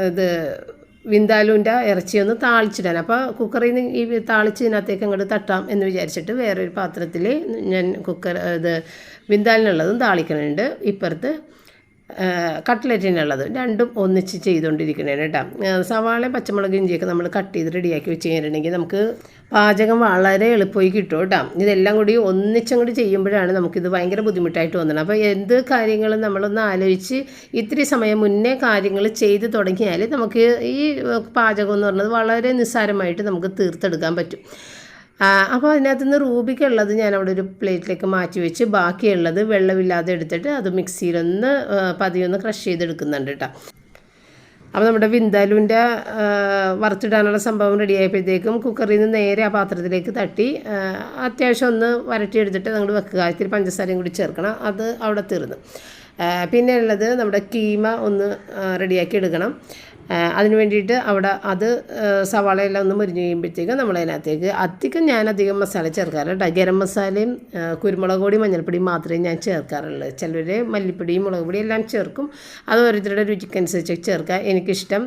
ഇത് വിന്താലുവിന്റെ ഇറച്ചി ഒന്ന് താളിച്ചിടാൻ. അപ്പോൾ കുക്കറിൽ നിന്ന് ഈ താളിച്ചതിനകത്തേക്ക് അങ്ങോട്ട് തട്ടാം എന്ന് വിചാരിച്ചിട്ട് വേറൊരു പാത്രത്തിൽ ഞാൻ കുക്കർ ഇത് വിന്താലിനുള്ളതും താളിക്കണുണ്ട്. ഇപ്പുറത്ത് കട്ട്ലറ്റിനുള്ളത്. രണ്ടും ഒന്നിച്ച് ചെയ്തുകൊണ്ടിരിക്കണേ കേട്ടോ. സവാളയും പച്ചമുളക് ഇഞ്ചിയൊക്കെ നമ്മൾ കട്ട് ചെയ്ത് റെഡിയാക്കി വെച്ച് കഴിഞ്ഞിട്ടുണ്ടെങ്കിൽ നമുക്ക് പാചകം വളരെ എളുപ്പമായി കിട്ടും കേട്ടോ. ഇതെല്ലാം കൂടി ഒന്നിച്ചങ്ങോട്ട് ചെയ്യുമ്പോഴാണ് നമുക്കിത് ഭയങ്കര ബുദ്ധിമുട്ടായിട്ട് തോന്നുന്നത് അപ്പോൾ എന്ത് കാര്യങ്ങളും നമ്മളൊന്ന് ആലോചിച്ച് ഇത്തിരി സമയം മുന്നേ കാര്യങ്ങൾ ചെയ്ത് തുടങ്ങിയാൽ നമുക്ക് ഈ പാചകം എന്ന് പറയുന്നത് വളരെ നിസ്സാരമായിട്ട് നമുക്ക് തീർത്തെടുക്കാൻ പറ്റും. അപ്പോൾ അതിനകത്ത് നിന്ന് റൂബിക്കുള്ളത് ഞാൻ അവിടെ ഒരു പ്ലേറ്റിലേക്ക് മാറ്റി വെച്ച് ബാക്കിയുള്ളത് വെള്ളമില്ലാതെ എടുത്തിട്ട് അത് മിക്സിയിലൊന്ന് പതിയൊന്ന് ക്രഷ് ചെയ്തെടുക്കുന്നുണ്ട് കേട്ടോ. അപ്പോൾ നമ്മുടെ വിന്താലുവിന്റെ വറുത്തിടാനുള്ള സംഭവം റെഡി ആയപ്പോഴത്തേക്കും കുക്കറിൽ നിന്ന് നേരെ ആ പാത്രത്തിലേക്ക് തട്ടി അത്യാവശ്യം ഒന്ന് വരട്ടിയെടുത്തിട്ട് നമ്മൾ വെക്കുക. ഇത്തിരി പഞ്ചസാരയും കൂടി ചേർക്കണം. അത് അവിടെ തീർന്നു. പിന്നെ ഉള്ളത് നമ്മുടെ കീമ ഒന്ന് റെഡിയാക്കി എടുക്കണം. അതിന് വേണ്ടിയിട്ട് അവിടെ അത് സവാളയെല്ലാം ഒന്ന് മുരിഞ്ഞ് കഴിയുമ്പോഴത്തേക്കും നമ്മൾ അതിനകത്തേക്ക് അധികം ഞാൻ അധികം മസാല ചേർക്കാറില്ല കേട്ടോ. ഗരം മസാലയും കുരുമുളക് പൊടി മഞ്ഞൾപ്പൊടിയും മാത്രമേ ഞാൻ ചേർക്കാറുള്ളൂ. ചിലർ മല്ലിപ്പൊടിയും മുളക് പൊടിയും എല്ലാം ചേർക്കും. അത് ഓരോരുത്തരുടെ രുചിക്കനുസരിച്ച് ചേർക്കുക. എനിക്കിഷ്ടം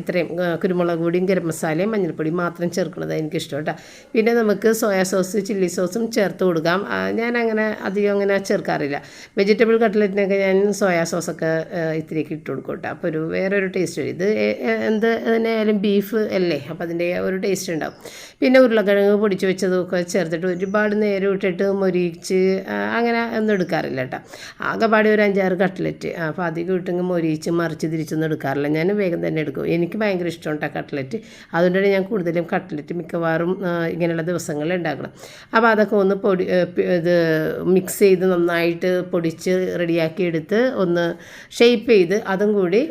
ഇത്രയും കുരുമുളക് പൊടിയും ഗരം മസാലയും മഞ്ഞൾപ്പൊടിയും മാത്രം ചേർക്കുന്നത് എനിക്കിഷ്ടം കേട്ടോ. പിന്നെ നമുക്ക് സോയാ സോസ് ചില്ലി സോസും ചേർത്ത് കൊടുക്കാം. ഞാൻ അങ്ങനെ അധികം അങ്ങനെ ചേർക്കാറില്ല. വെജിറ്റബിൾ കട്ട്ലറ്റിനൊക്കെ ഞാൻ സോയാ സോസൊക്കെ ഇത്തിരിക്ക് ഇട്ട് കൊടുക്കും കേട്ടോ. അപ്പോൾ ഒരു വേറൊരു ടേസ്റ്റ് ഇത് എന്ത് തന്നെയായാലും ബീഫ് അല്ലേ? അപ്പോൾ അതിന്റെ ഒരു ടേസ്റ്റ് ഉണ്ടാവും. പിന്നെ ഉരുളക്കിഴങ്ങ് പൊടിച്ച് വെച്ചതൊക്കെ ചേർത്തിട്ട് ഒരുപാട് നേരം ഇട്ടിട്ട് മൊരിച്ച് അങ്ങനെ ഒന്നും എടുക്കാറില്ല കേട്ടോ. ആകെപ്പാടി ഒരു അഞ്ചാറ് കട്ട്ലറ്റ്. അപ്പോൾ അധികം ഇട്ടെങ്കിൽ മൊരിച്ച് മറിച്ച് തിരിച്ചൊന്നും എടുക്കാറില്ല. ഞാൻ വേഗം തന്നെ എടുക്കും. എനിക്ക് ഭയങ്കര ഇഷ്ടമുണ്ട് ആ കട്ട്ലറ്റ്. അതുകൊണ്ടാണ് ഞാൻ കൂടുതലും കട്ട്ലറ്റ് മിക്കവാറും ഇങ്ങനെയുള്ള ദിവസങ്ങളിൽ ഉണ്ടാക്കണം അപ്പോൾ അതൊക്കെ ഒന്ന് പൊടി ഇത് മിക്സ് ചെയ്ത് നന്നായിട്ട് പൊടിച്ച് റെഡിയാക്കി എടുത്ത് ഒന്ന് ഷേപ്പ് ചെയ്ത് അതും കൂടി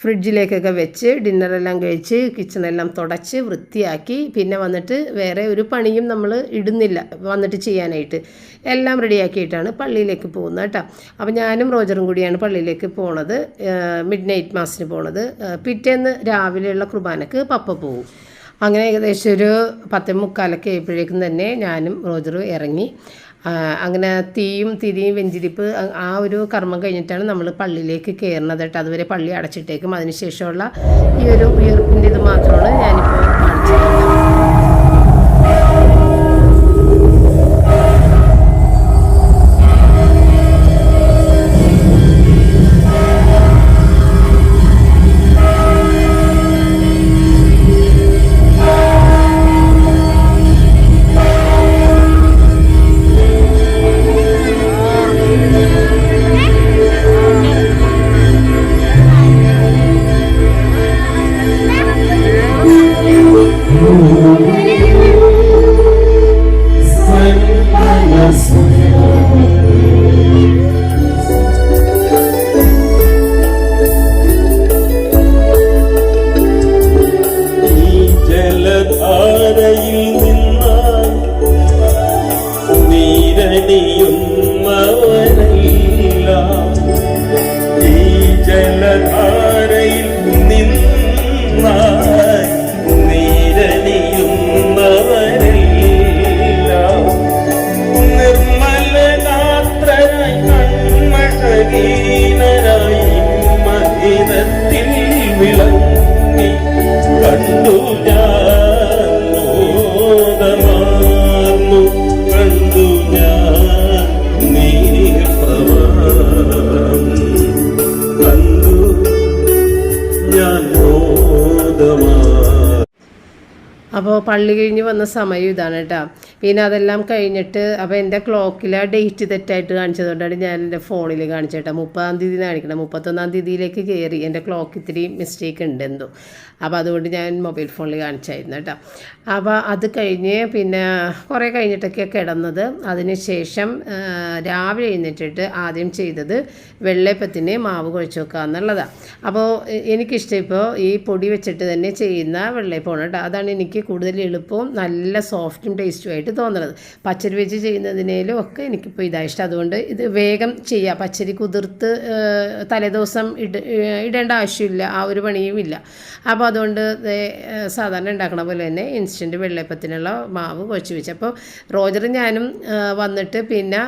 ഫ്രിഡ്ജിലേക്കൊക്കെ വെച്ച് ഡിന്നറെല്ലാം കഴിച്ച് കിച്ചണെല്ലാം തുടച്ച് വൃത്തിയാക്കി പിന്നെ വന്നിട്ട് വേറെ ഒരു പണിയും നമ്മൾ ഇടുന്നില്ല വന്നിട്ട് ചെയ്യാനായിട്ട്. എല്ലാം റെഡിയാക്കിയിട്ടാണ് പള്ളിയിലേക്ക് പോകുന്നത് കേട്ടോ. അപ്പോൾ ഞാനും റോജറും കൂടിയാണ് പള്ളിയിലേക്ക് പോണത്. മിഡ് നൈറ്റ് മാസിന് പോണത്. പിറ്റേന്ന് രാവിലെയുള്ള കുർബാനക്ക് പപ്പ പോകും അങ്ങനെ ഏകദേശം ഒരു പത്തേ മുക്കാലൊക്കെ ആയപ്പോഴേക്കും തന്നെ ഞാനും റോജറും ഇറങ്ങി. അങ്ങനെ തീയും തിരിയും വെഞ്ചിരിപ്പ് ആ ഒരു കർമ്മം കഴിഞ്ഞിട്ടാണ് നമ്മൾ പള്ളിയിലേക്ക് കയറുന്നത് കേട്ടോ. അതുവരെ പള്ളി അടച്ചിട്ടേക്കും. അതിനുശേഷമുള്ള ഈ ഒരു ഉയർപ്പിന്റെ ഇത് മാത്രമാണ് ഞാനിപ്പോൾ പള്ളി കഴിഞ്ഞ് വന്ന സമയം ഇതാണ് കേട്ടോ. പിന്നെ അതെല്ലാം കഴിഞ്ഞിട്ട് അപ്പോൾ എന്റെ ക്ലോക്കിൽ ആ ഡേറ്റ് തെറ്റായിട്ട് കാണിച്ചതുകൊണ്ടാണ് ഞാൻ എന്റെ ഫോണിൽ കാണിച്ചേട്ടാ മുപ്പതാം തീയതി കാണിക്കണം. മുപ്പത്തൊന്നാം തീയതിയിലേക്ക് കയറി എന്റെ ക്ലോക്ക് ഇത്തിരി മിസ്റ്റേക്ക് ഉണ്ട് എന്തോ അപ്പോൾ അതുകൊണ്ട് ഞാൻ മൊബൈൽ ഫോണിൽ കാണിച്ചായിരുന്നു കേട്ടോ. അപ്പോൾ അത് കഴിഞ്ഞ് പിന്നെ കുറേ കഴിഞ്ഞിട്ടൊക്കെ കിടന്നത്. അതിന് ശേഷം രാവിലെ എഴുന്നേറ്റിട്ട് ആദ്യം ചെയ്തത് വെള്ളയപ്പത്തിന് മാവ് കുഴച്ച് വെക്കുക എന്നുള്ളതാണ് അപ്പോൾ എനിക്കിഷ്ടം ഇപ്പോൾ ഈ പൊടി വെച്ചിട്ട് തന്നെ ചെയ്യുന്ന വെള്ളയപ്പമാണ് കേട്ടോ. അതാണ് എനിക്ക് കൂടുതൽ എളുപ്പവും നല്ല സോഫ്റ്റും ടേസ്റ്റും ആയിട്ട് തോന്നുന്നത്. പച്ചരി വെച്ച് ചെയ്യുന്നതിനേലും ഒക്കെ എനിക്കിപ്പോൾ ഇതാണ് ഇഷ്ടം. അതുകൊണ്ട് ഇത് വേഗം ചെയ്യാം പച്ചരി കുതിർത്ത് തലേദിവസം ഇട ഇടേണ്ട ആവശ്യമില്ല. ആ ഒരു പണിയും ഇല്ല. അപ്പോൾ അതുകൊണ്ട് ദേ, ആ, സാധാരണ ഉണ്ടാക്കണ പോലെ തന്നെ ഇൻസ്റ്റന്റ് വെള്ളയപ്പത്തിനുള്ള മാവ് കുഴച്ച് വെച്ചു. അപ്പോൾ റോജർ ഞാനും വന്നിട്ട് പിന്നെ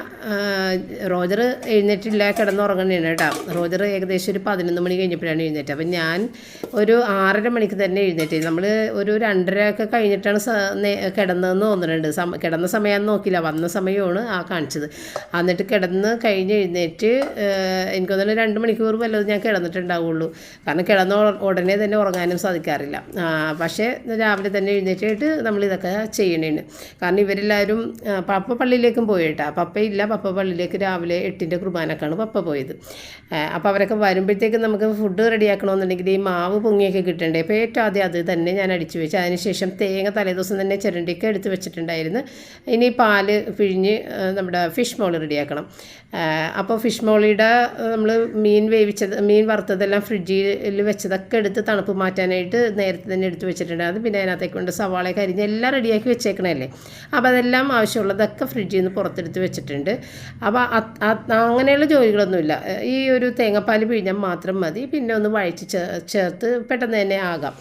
റോജർ എഴുന്നേറ്റില്ല കിടന്നുറങ്ങണേണ് കേട്ടോ. റോജർ ഏകദേശം ഒരു പതിനൊന്ന് മണി കഴിഞ്ഞപ്പോഴാണ് എഴുന്നേറ്റ് അപ്പം ഞാൻ ഒരു ആറര മണിക്ക് തന്നെ എഴുന്നേറ്റ് നമ്മൾ ഒരു രണ്ടര ഒക്കെ കഴിഞ്ഞിട്ടാണ് കിടന്നതെന്ന് തോന്നുന്നുണ്ട്. കിടന്ന സമയം നോക്കില്ല വന്ന സമയമാണ് ആ കാണിച്ചത്. എന്നിട്ട് കിടന്ന് കഴിഞ്ഞ് എഴുന്നേറ്റ് എനിക്ക് തോന്നുന്നു രണ്ട് മണിക്കൂർ വല്ലതും ഞാൻ കിടന്നിട്ടുണ്ടാവുള്ളൂ. കാരണം കിടന്ന ഉടനെ തന്നെ ഉറങ്ങാനും സാധിക്കാറില്ല. പക്ഷേ രാവിലെ തന്നെ എഴുന്നേറ്റിട്ട് നമ്മളിതൊക്കെ ചെയ്യണേണ്. കാരണം ഇവരെല്ലാവരും പപ്പ പള്ളിയിലേക്കും പോയിട്ടാ. പപ്പ ഇല്ല പപ്പ പള്ളിയിലേക്ക് രാവിലെ എട്ടിന്റെ കുർബാനക്കാണ് പപ്പ പോയത്. അപ്പോൾ അവരൊക്കെ വരുമ്പോഴത്തേക്കും നമുക്ക് ഫുഡ് റെഡിയാക്കണമെന്നുണ്ടെങ്കിൽ ഈ മാവ് പൊങ്ങിയൊക്കെ കിട്ടണ്ടേ. അപ്പോൾ ഏറ്റവും ആദ്യം അത് തന്നെ ഞാൻ അടിച്ചു വെച്ച് അതിനുശേഷം തേങ്ങ തലേദിവസം തന്നെ ചിരണ്ടിയൊക്കെ എടുത്ത് വെച്ചിട്ടുണ്ടായിരുന്നു. ഇനി പാൽ പിഴിഞ്ഞ് നമ്മുടെ ഫിഷ് മോൾ റെഡിയാക്കണം. അപ്പോൾ ഫിഷ് മോളിയുടെ നമ്മൾ മീൻ വേവിച്ചത് മീൻ വറുത്തതെല്ലാം ഫ്രിഡ്ജിൽ വെച്ചതൊക്കെ എടുത്ത് തണുപ്പ് മാറ്റാനായിട്ട് നേരത്തെ തന്നെ എടുത്ത് അത് പിന്നെ അതിനകത്തേക്ക് കൊണ്ട് സവാളയൊക്കെ അരിഞ്ഞ് എല്ലാം റെഡിയാക്കി വെച്ചേക്കണല്ലേ അപ്പോൾ അതെല്ലാം ആവശ്യമുള്ളതൊക്കെ ഫ്രിഡ്ജിൽ നിന്ന് പുറത്തെടുത്ത് വെച്ചിട്ടുണ്ട്. അപ്പോൾ അങ്ങനെയുള്ള ജോലികളൊന്നുമില്ല. ഈ ഒരു തേങ്ങാപ്പാൽ പിഴിഞ്ഞാൽ മാത്രം മതി. പിന്നെ ഒന്ന് വഴിച്ച് ചേർത്ത് പെട്ടെന്ന് തന്നെ ആകാം.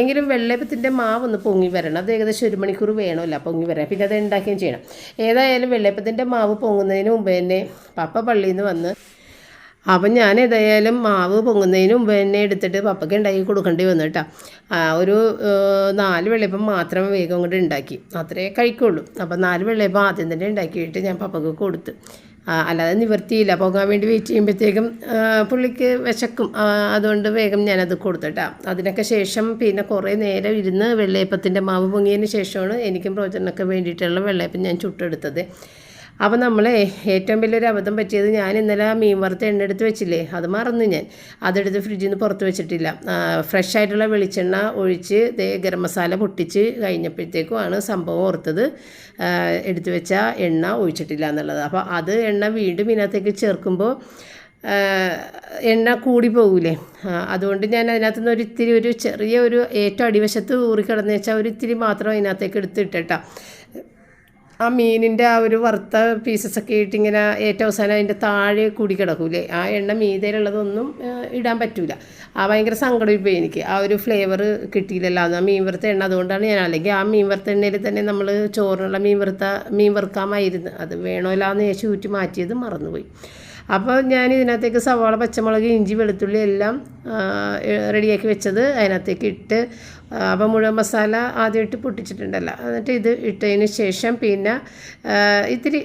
എങ്കിലും വെള്ളയപ്പത്തിന്റെ മാവ് ഒന്ന് പൊങ്ങി വരണം. അത് ഏകദേശം ഒരു മണിക്കൂർ വേണമല്ല പൊങ്ങി വരാൻ. പിന്നെ അത് ഉണ്ടാക്കുകയും ചെയ്യണം. ഏതായാലും വെള്ളയപ്പത്തിന്റെ മാവ് പൊങ്ങുന്നതിന് മുമ്പ് തന്നെ പപ്പ പള്ളിയിൽ നിന്ന് വന്ന് അപ്പം ഞാൻ ഏതായാലും മാവ് പൊങ്ങുന്നതിന് മുമ്പ് തന്നെ എടുത്തിട്ട് പപ്പയ്ക്ക് ഉണ്ടാക്കി കൊടുക്കേണ്ടി വന്നു കേട്ടോ. ഒരു നാല് വെള്ളയപ്പം മാത്രം വേഗം കൊണ്ട് ഉണ്ടാക്കി. അത്രേ കഴിക്കുള്ളൂ. അപ്പം നാല് വെള്ളയപ്പം ആദ്യം തന്നെ ഉണ്ടാക്കിയിട്ട് ഞാൻ പപ്പയ്ക്ക് കൊടുത്തു. അല്ലാതെ നിവർത്തിയില്ല. പോകാൻ വേണ്ടി വെയിറ്റ് ചെയ്യുമ്പോഴത്തേക്കും പുള്ളിക്ക് വിശക്കും. അതുകൊണ്ട് വേഗം ഞാനത് കൊടുത്തിട്ടാ അതിനൊക്കെ ശേഷം പിന്നെ കുറേ നേരം ഇരുന്ന് വെള്ളയപ്പത്തിന്റെ മാവ് പൊങ്ങിയതിന് ശേഷമാണ് എനിക്കും പ്രോജനൊക്കെ വേണ്ടിയിട്ടുള്ള വെള്ളയപ്പം ഞാൻ ചുട്ടെടുത്തത്. അപ്പോൾ നമ്മളെ ഏറ്റവും വലിയൊരു അബദ്ധം പറ്റിയത് ഞാൻ ഇന്നലെ ആ മീൻ വറുത്ത എണ്ണ എടുത്ത് വെച്ചില്ലേ അത് മറന്നു ഞാൻ. അതെടുത്ത് ഫ്രിഡ്ജിൽ നിന്ന് പുറത്ത് വെച്ചിട്ടില്ല. ഫ്രഷ് ആയിട്ടുള്ള വെളിച്ചെണ്ണ ഒഴിച്ച് ഗരം മസാല പൊട്ടിച്ച് കഴിഞ്ഞപ്പോഴത്തേക്കുമാണ് സംഭവം ഓർത്തത്. എടുത്തു വെച്ച എണ്ണ ഒഴിച്ചിട്ടില്ല എന്നുള്ളത്. അപ്പോൾ അത് എണ്ണ വീണ്ടും ഇതിനകത്തേക്ക് ചേർക്കുമ്പോൾ എണ്ണ കൂടി പോകൂലേ. അതുകൊണ്ട് ഞാൻ അതിനകത്ത് നിന്ന് ഒരു ഇത്തിരി ഒരു ചെറിയ ഒരു ഏറ്റവും അടിവശത്ത് ഊറിക്കിടന്ന് വെച്ചാൽ ഒരു ഇത്തിരി മാത്രം അതിനകത്തേക്ക് എടുത്തിട്ടാ ആ മീനിന്റെ ആ ഒരു വറുത്ത പീസസൊക്കെ ഇട്ട് ഇങ്ങനെ ഏറ്റവും അവസാനം അതിന്റെ താഴെ കൂടി കിടക്കൂലേ. ആ എണ്ണ മീതയിലുള്ളതൊന്നും ഇടാൻ പറ്റൂല. ആ ഭയങ്കര സങ്കടം ഇപ്പോൾ എനിക്ക്. ആ ഒരു ഫ്ലേവർ കിട്ടിയില്ലല്ലോ. ആ മീൻ വറുത്ത എണ്ണ അതുകൊണ്ടാണ് ഞാൻ അല്ലെങ്കിൽ ആ മീൻ വറുത്ത എണ്ണയിൽ തന്നെ നമ്മൾ ചോറിനുള്ള മീൻ വറുത്ത മീൻ വറുക്കാമായിരുന്നു. അത് വേണമല്ലാന്ന് ഞാൻ ചേച്ചി ഊറ്റി മാറ്റിയത് മറന്നുപോയി. അപ്പോൾ ഞാൻ ഇതിനകത്തേക്ക് സവാള പച്ചമുളക് ഇഞ്ചി വെളുത്തുള്ളി എല്ലാം റെഡിയാക്കി വെച്ചത് അതിനകത്തേക്ക് ഇട്ട് ആ, മുഴുവൻ മസാല ആദ്യമായിട്ട് പൊട്ടിച്ചിട്ടുണ്ടല്ലോ. എന്നിട്ട് ഇത് ഇട്ടതിന് ശേഷം പിന്നെ ഇത്തിരി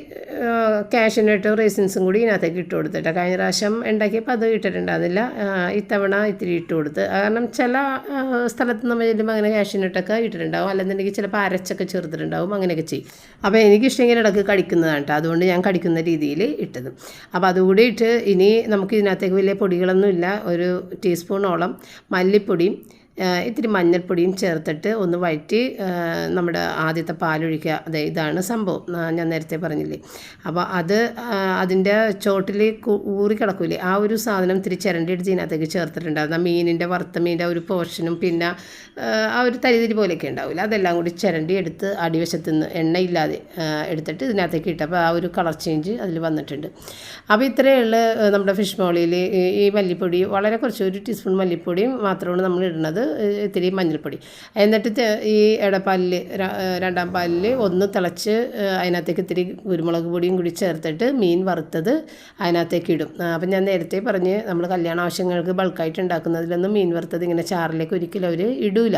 കാഷ്യനട്ടും റേസിൻസും കൂടി ഇതിനകത്തേക്ക് ഇട്ട് കൊടുത്തിട്ട്. കഴിഞ്ഞ പ്രാവശ്യം ഉണ്ടാക്കിയപ്പോൾ അത് ഇട്ടിട്ടുണ്ടായിരുന്നില്ല. ഇത്തവണ ഇത്തിരി ഇട്ട് കൊടുത്ത്. കാരണം ചില സ്ഥലത്ത് നമ്മൾ ചെല്ലുമ്പോൾ അങ്ങനെ കാഷ്യനട്ടൊക്കെ ഇട്ടിട്ടുണ്ടാവും. അല്ലെന്നുണ്ടെങ്കിൽ ചിലപ്പോൾ അരച്ചൊക്കെ ചേർത്തിട്ടുണ്ടാവും അങ്ങനെയൊക്കെ ചെയ്യും. അപ്പോൾ എനിക്കിഷ്ടമെങ്കിൽ ഇടയ്ക്ക് കടിക്കുന്നതാണ് കേട്ടോ. അതുകൊണ്ട് ഞാൻ കടിക്കുന്ന രീതിയിൽ ഇട്ടത്. അപ്പോൾ അതുകൂടി ഇട്ട് ഇനി നമുക്ക് ഇതിനകത്തേക്ക് വലിയ പൊടികളൊന്നുമില്ല. ഒരു ടീസ്പൂണോളം മല്ലിപ്പൊടിയും ഇത്തിരി മഞ്ഞൾപ്പൊടിയും ചേർത്തിട്ട് ഒന്ന് വഴറ്റി നമ്മുടെ ആദ്യത്തെ പാലൊഴിക്കുക. അതെ ഇതാണ് സംഭവം. ഞാൻ നേരത്തെ പറഞ്ഞില്ലേ. അപ്പോൾ അത് അതിന്റെ ചോട്ടിൽ ഊറി കിടക്കൂലേ. ആ ഒരു സാധനം ഇത്തിരി ചിരണ്ടി എടുത്ത് ഇതിനകത്തേക്ക് ചേർത്തിട്ടുണ്ടായിരുന്നു. ആ മീനിന്റെ വറുത്ത മീനിന്റെ ഒരു പോർഷനും പിന്നെ ആ, ഒരു തരിതിരി പോലെയൊക്കെ ഉണ്ടാവില്ല. അതെല്ലാം കൂടി ചിരണ്ടി എടുത്ത് അടിവശത്ത് നിന്ന് എണ്ണയില്ലാതെ എടുത്തിട്ട് ഇതിനകത്തേക്ക് ഇട്ടപ്പോൾ ആ ഒരു കളർ ചേഞ്ച് അതിൽ വന്നിട്ടുണ്ട്. അപ്പോൾ ഇത്രയുള്ള നമ്മുടെ ഫിഷ് മോളിയിൽ ഈ മല്ലിപ്പൊടി വളരെ കുറച്ച് ഒരു ടീസ്പൂൺ മല്ലിപ്പൊടിയും മാത്രമാണ് നമ്മൾ ഇടുന്നത്. ഇത്തിരി മഞ്ഞൾപ്പൊടി. എന്നിട്ട് ഈ ഇടപ്പാലിൽ രണ്ടാം പാലിൽ ഒന്ന് തിളച്ച് അതിനകത്തേക്ക് ഇത്തിരി കുരുമുളക് പൊടിയും കൂടി ചേർത്തിട്ട് മീൻ വറുത്തത് അതിനകത്തേക്ക് ഇടും. അപ്പം ഞാൻ നേരത്തെ പറഞ്ഞ് നമ്മൾ കല്യാണ ആവശ്യങ്ങൾക്ക് ബൾക്കായിട്ട് ഉണ്ടാക്കുന്നതിലൊന്നും മീൻ വറുത്തത് ഇങ്ങനെ ചാറിലേക്ക് ഒരിക്കലും അവർ ഇടൂല.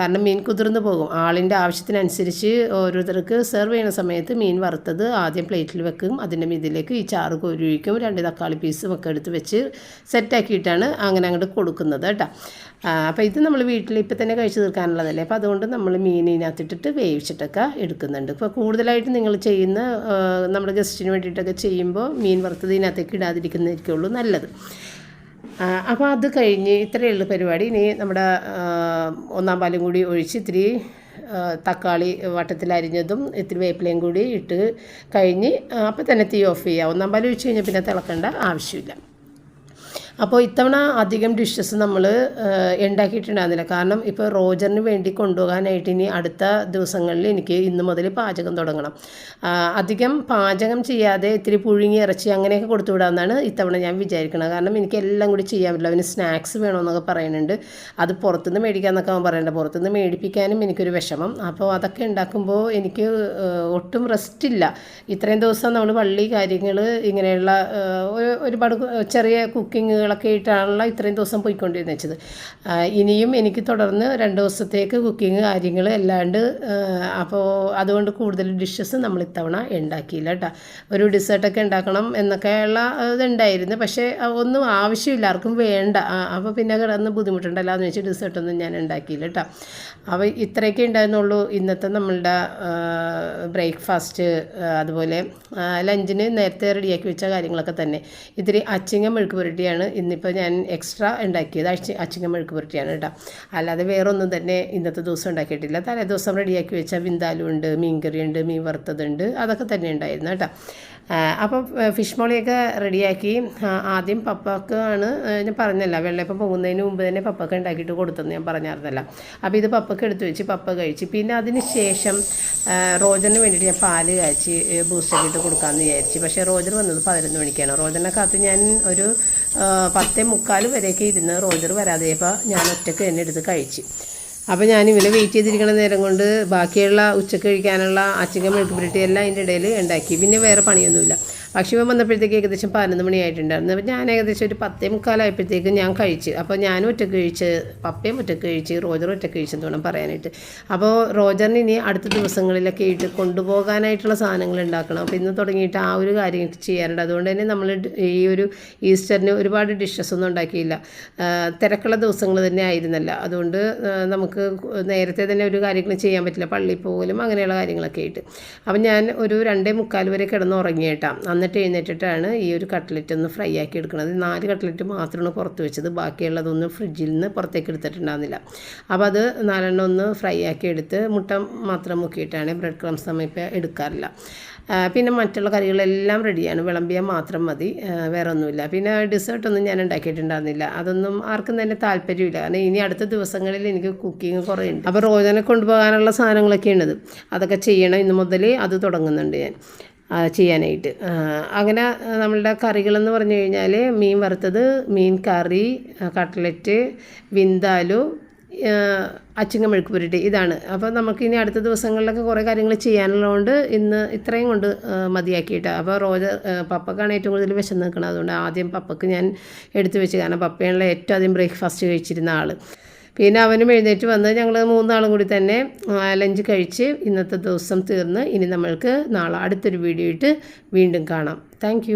കാരണം മീൻ കുതിർന്നു പോകും. ആളിന്റെ ആവശ്യത്തിനനുസരിച്ച് ഓരോരുത്തർക്ക് സെർവ് ചെയ്യുന്ന സമയത്ത് മീൻ വറുത്തത് ആദ്യം പ്ലേറ്റിൽ വെക്കും. അതിന്റെ മീതിലേക്ക് ഈ ചാറ് കോരിയൊഴിക്കും. രണ്ട് തക്കാളി പീസും ഒക്കെ എടുത്ത് വെച്ച് സെറ്റാക്കിയിട്ടാണ് അങ്ങനെ അങ്ങോട്ട് കൊടുക്കുന്നത് കേട്ടോ. അപ്പോൾ ഇത് നമ്മൾ വീട്ടിൽ ഇപ്പം തന്നെ കഴിച്ചു തീർക്കാനുള്ളതല്ലേ? അപ്പോൾ അതുകൊണ്ട് നമ്മൾ മീനിനകത്തിട്ടിട്ട് വേവിച്ചിട്ടൊക്കെ എടുക്കുന്നുണ്ട്. ഇപ്പോൾ കൂടുതലായിട്ട് നിങ്ങൾ ചെയ്യുന്ന നമ്മുടെ ഗസ്റ്റിന് വേണ്ടിയിട്ടൊക്കെ ചെയ്യുമ്പോൾ മീൻ വറുത്തത് ഇതിനകത്തേക്ക് ഇടാതിരിക്കുന്നതായിരിക്കുള്ളൂ നല്ലത്. അപ്പോൾ അത് കഴിഞ്ഞ് ഇത്രയേ ഉള്ളൂ പരിപാടി. ഇനി നമ്മുടെ ഒന്നാം പാലും കൂടി ഒഴിച്ച് ഇത്തിരി തക്കാളി വട്ടത്തിൽ അരിഞ്ഞതും ഇത്തിരി വേപ്പിലയും കൂടി ഇട്ട് കഴിഞ്ഞ് അപ്പോൾ തന്നെ തീ ഓഫ് ചെയ്യുക ഒന്നാം പാൽ ഒഴിച്ച് കഴിഞ്ഞാൽ പിന്നെ തിളക്കേണ്ട ആവശ്യമില്ല. അപ്പോൾ ഇത്തവണ അധികം ഡിഷസ് നമ്മൾ ഉണ്ടാക്കിയിട്ടുണ്ടായിരുന്നില്ല കാരണം ഇപ്പോൾ റോജറിന് വേണ്ടി കൊണ്ടുപോകാനായിട്ട് ഇനി അടുത്ത ദിവസങ്ങളിൽ എനിക്ക് ഇന്ന് മുതൽ പാചകം തുടങ്ങണം. അധികം പാചകം ചെയ്യാതെ ഇത്തിരി പുഴുങ്ങി ഇറച്ചി അങ്ങനെയൊക്കെ കൊടുത്തു വിടാമെന്നാണ് ഇത്തവണ ഞാൻ വിചാരിക്കുന്നത് കാരണം എനിക്ക് എല്ലാം കൂടി ചെയ്യാൻ പറ്റില്ല. അവന് സ്നാക്സ് വേണമെന്നൊക്കെ പറയുന്നുണ്ട്. അത് പുറത്തുനിന്ന് മേടിക്കാമെന്നൊക്കെ അവൻ പറയുന്നുണ്ട്. പുറത്തുനിന്ന് മേടിപ്പിക്കാനും എനിക്കൊരു വിഷമം. അപ്പോൾ അതൊക്കെ ഉണ്ടാക്കുമ്പോൾ എനിക്ക് ഒട്ടും റെസ്റ്റ് ഇല്ല. ഇത്രയും ദിവസം നമ്മൾ പള്ളി കാര്യങ്ങൾ ഇങ്ങനെയുള്ള ഒരു- ഒരുപാട് ചെറിയ കുക്കിങ്ങുകൾ പണികളൊക്കെ ആയിട്ടാണല്ലോ ഇത്രയും ദിവസം പോയിക്കൊണ്ടിരുന്നു വെച്ചത് ഇനിയും എനിക്ക് തുടർന്ന് രണ്ട് ദിവസത്തേക്ക് കുക്കിങ് കാര്യങ്ങൾ അല്ലാണ്ട് അപ്പോൾ അതുകൊണ്ട് കൂടുതൽ ഡിഷസ് നമ്മൾ ഇത്തവണ ഉണ്ടാക്കിയില്ല കേട്ടോ. ഒരു ഡിസേർട്ടൊക്കെ ഉണ്ടാക്കണം എന്നൊക്കെയുള്ള ഇതുണ്ടായിരുന്നു. പക്ഷേ ഒന്നും ആവശ്യമില്ല ആർക്കും വേണ്ട. അപ്പോൾ പിന്നെ കിടന്ന് ബുദ്ധിമുട്ടുണ്ടല്ലോ എന്ന് വെച്ച് ഡിസേർട്ടൊന്നും ഞാൻ ഉണ്ടാക്കിയില്ല കേട്ടോ. അപ്പോൾ ഇത്രയൊക്കെ ഉണ്ടായിരുന്നുള്ളൂ. ഇന്നത്തെ നമ്മളുടെ ബ്രേക്ക്ഫാസ്റ്റ് അതുപോലെ ലഞ്ചിന് നേരത്തെ റെഡിയാക്കി വെച്ച കാര്യങ്ങളൊക്കെ തന്നെ. ഇത്തിരി അച്ചിങ്ങ മെഴുക്ക് പുരട്ടിയാണ് ഇന്നിപ്പോൾ ഞാൻ എക്സ്ട്രാ ഉണ്ടാക്കിയത് അച്ചി അച്ചിങ്ങ മെഴുക്ക് പുരട്ടിയാണ് കേട്ടോ. അല്ലാതെ വേറെ ഒന്നും തന്നെ ഇന്നത്തെ ദിവസം ഉണ്ടാക്കിയിട്ടില്ല. തലേ ദിവസം റെഡിയാക്കി വെച്ച വിന്താലും ഉണ്ട് ഉണ്ട് മീൻ വറുത്തതുണ്ട് അതൊക്കെ തന്നെ ഉണ്ടായിരുന്നു കേട്ടോ. അപ്പം ഫിഷ് മോളിയൊക്കെ റെഡിയാക്കി ആദ്യം പപ്പക്ക് ആണ് ഞാൻ പറഞ്ഞല്ല വെള്ളയപ്പം പോകുന്നതിന് മുമ്പ് തന്നെ പപ്പക്ക് ഉണ്ടാക്കിയിട്ട് കൊടുത്തെന്ന് ഞാൻ പറഞ്ഞായിരുന്നല്ല. അപ്പോൾ ഇത് പപ്പക്ക് എടുത്തു വെച്ച് പപ്പ കഴിച്ച് പിന്നെ അതിന് ശേഷം റോജറിന് വേണ്ടിയിട്ട് ഞാൻ പാൽ കാച്ചി ബൂസ്റ്റൊക്കെ ഇട്ട് കൊടുക്കാമെന്ന് വിചാരിച്ചു. പക്ഷേ റോജർ വന്നത് പതിനൊന്ന് മണിക്കാണ്. റോജറിനെ കാത്ത് ഞാൻ ഒരു പത്തേ മുക്കാൽ വരെയൊക്കെ ഇരുന്ന് റോജർ വരാതെ ഞാൻ ഒറ്റയ്ക്ക് തന്നെ എടുത്ത് കഴിച്ച്. അപ്പോൾ ഇവനെ വെയിറ്റ് ചെയ്തിരിക്കുന്ന നേരം കൊണ്ട് ബാക്കിയുള്ള ഉച്ചയ്ക്ക് കഴിക്കാനുള്ള അച്ചിങ്ങ മെഴുക്ക് പുരട്ടി എല്ലാം അതിന്റെ ഇടയിൽ ഉണ്ടാക്കി. പിന്നെ വേറെ പണിയൊന്നുമില്ല. ഇവൻ വന്നപ്പോഴത്തേക്ക് ഏകദേശം പതിനൊന്ന് മണിയായിട്ടുണ്ടായിരുന്നു. അപ്പോൾ ഞാൻ ഏകദേശം ഒരു പത്തേ മുക്കാലായപ്പോഴത്തേക്ക് ഞാൻ കഴിച്ച്. അപ്പോൾ ഞാനും ഒറ്റയ്ക്ക് കഴിച്ച് പപ്പയും ഒറ്റയ്ക്ക് കഴിച്ച് റോജറും ഒറ്റയ്ക്ക് കഴിച്ചെന്ന് വേണം പറയാനായിട്ട്. അപ്പോൾ റോജറിന് ഇനി അടുത്ത ദിവസങ്ങളിലൊക്കെ ആയിട്ട് കൊണ്ടുപോകാനായിട്ടുള്ള സാധനങ്ങൾ ഉണ്ടാക്കണം. അപ്പോൾ ഇന്ന് തുടങ്ങിയിട്ട് ആ ഒരു കാര്യം ചെയ്യാറുണ്ട് അതുകൊണ്ട് തന്നെ നമ്മൾ ഈ ഒരു ഈസ്റ്ററിന് ഒരുപാട് ഡിഷസ് ഒന്നും ഉണ്ടാക്കിയില്ല. തിരക്കുള്ള ദിവസങ്ങൾ തന്നെ ആയിരുന്നല്ല. അതുകൊണ്ട് നമുക്ക് നേരത്തെ തന്നെ ഒരു കാര്യങ്ങൾ ചെയ്യാൻ പറ്റില്ല. പള്ളിയിൽ പോകലും അങ്ങനെയുള്ള കാര്യങ്ങളൊക്കെ ആയിട്ട്. അപ്പം ഞാൻ ഒരു രണ്ടേ മുക്കാൽ വരെ കിടന്ന് ഉറങ്ങിയേട്ടാ എന്നിട്ട് എഴുന്നേറ്റിട്ടാണ് ഈ ഒരു കട്ട്ലറ്റ് ഒന്ന് ഫ്രൈ ആക്കി എടുക്കുന്നത്. നാല് കട്ട്ലറ്റ് മാത്രമാണ് പുറത്ത് വെച്ചത്. ബാക്കിയുള്ളതൊന്നും ഫ്രിഡ്ജിൽ നിന്ന് പുറത്തേക്ക് എടുത്തിട്ടുണ്ടാകുന്നില്ല അപ്പോൾ അത് നാലെണ്ണം ഒന്ന് ഫ്രൈ ആക്കി എടുത്ത് മുട്ട മാത്രം മുക്കിയിട്ടാണ് ബ്രെഡ് ക്രംസ് നമ്മൾ ഇപ്പോൾ എടുക്കാറില്ല. പിന്നെ മറ്റുള്ള കറികളെല്ലാം റെഡിയാണ് വിളമ്പിയാൽ മാത്രം മതി. വേറെ ഒന്നുമില്ല പിന്നെ ഡെസേർട്ടൊന്നും ഞാൻ ഉണ്ടാക്കിയിട്ടുണ്ടായിരുന്നില്ല. അതൊന്നും ആർക്കും തന്നെ താല്പര്യമില്ല. കാരണം ഇനി അടുത്ത ദിവസങ്ങളിൽ എനിക്ക് കുക്കിംഗ് കുറേ ഉണ്ട്. അപ്പോൾ റോജനെ കൊണ്ടുപോകാനുള്ള സാധനങ്ങളൊക്കെ ഉണ്ടത് അതൊക്കെ ചെയ്യണം. ഇന്ന് മുതൽ അത് തുടങ്ങുന്നുണ്ട് ഞാൻ. ചെയ്യാനായിട്ട്. അങ്ങനെ നമ്മളുടെ കറികളെന്ന് പറഞ്ഞു കഴിഞ്ഞാൽ മീൻ വറുത്തത് മീൻ കറി കട്ട്ലറ്റ് വിന്താലു അച്ചിങ്ങ മെഴുക്ക് പുരട്ടി ഇതാണ്. അപ്പോൾ നമുക്ക് ഇനി അടുത്ത ദിവസങ്ങളിലൊക്കെ കുറേ കാര്യങ്ങൾ ചെയ്യാനുള്ളതുകൊണ്ട് ഇന്ന് ഇത്രയും കൊണ്ട് മതിയാക്കിയിട്ട്. അപ്പോൾ റോജ പപ്പക്കാണ് ഏറ്റവും കൂടുതൽ വിശന്ന് നിൽക്കുന്നത് അതുകൊണ്ട് ആദ്യം പപ്പക്ക് ഞാൻ എടുത്തു വെച്ച് കാരണം പപ്പയാണല്ലോ ഏറ്റവും ആദ്യം ബ്രേക്ക്ഫാസ്റ്റ് കഴിച്ചിരുന്ന ആൾ പിന്നെ അവനും എഴുന്നേറ്റ് വന്ന് ഞങ്ങൾ മൂന്നാളും കൂടി തന്നെ ലഞ്ച് കഴിച്ച് ഇന്നത്തെ ദിവസം തീർന്ന്. ഇനി നമ്മൾക്ക് നാളെ അടുത്തൊരു വീഡിയോ ഇട്ട് വീണ്ടും കാണാം. താങ്ക്